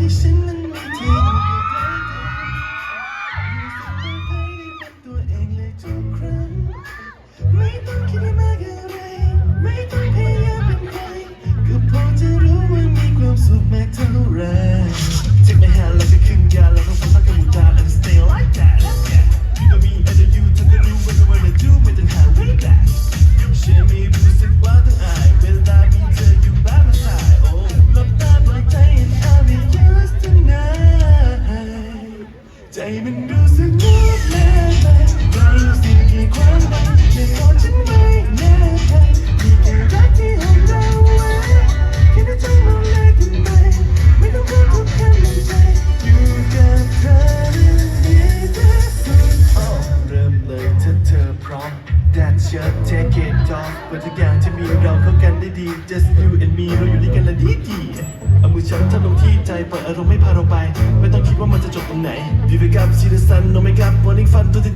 peace in the ใจมันดูสงบแน่ใจไม่สิ่งที่ความหมาต่ตอฉันไม่แน่ใจมีแต่รักที่หอมเราว้แค่นั้นจงมองเลยกันไปไม่ต้องพูดทุกคำในใจอยู่กับเธอเรื่องนี้ที่สุดเริ่มเลยถ้าเธอพร้อม That shirt take it off บรรยากาศจมีเราเข้ากันได้ดี Just you and me เราอยู่ด้วยกันละดีดี เอามือฉันทับลงที่ใจปล่อยอารมณ์ไม่พาเราไป ไม่ต้องคิดว่ามันจะจบตรงไหน Vive up, see the sun, no make up, morning fun to the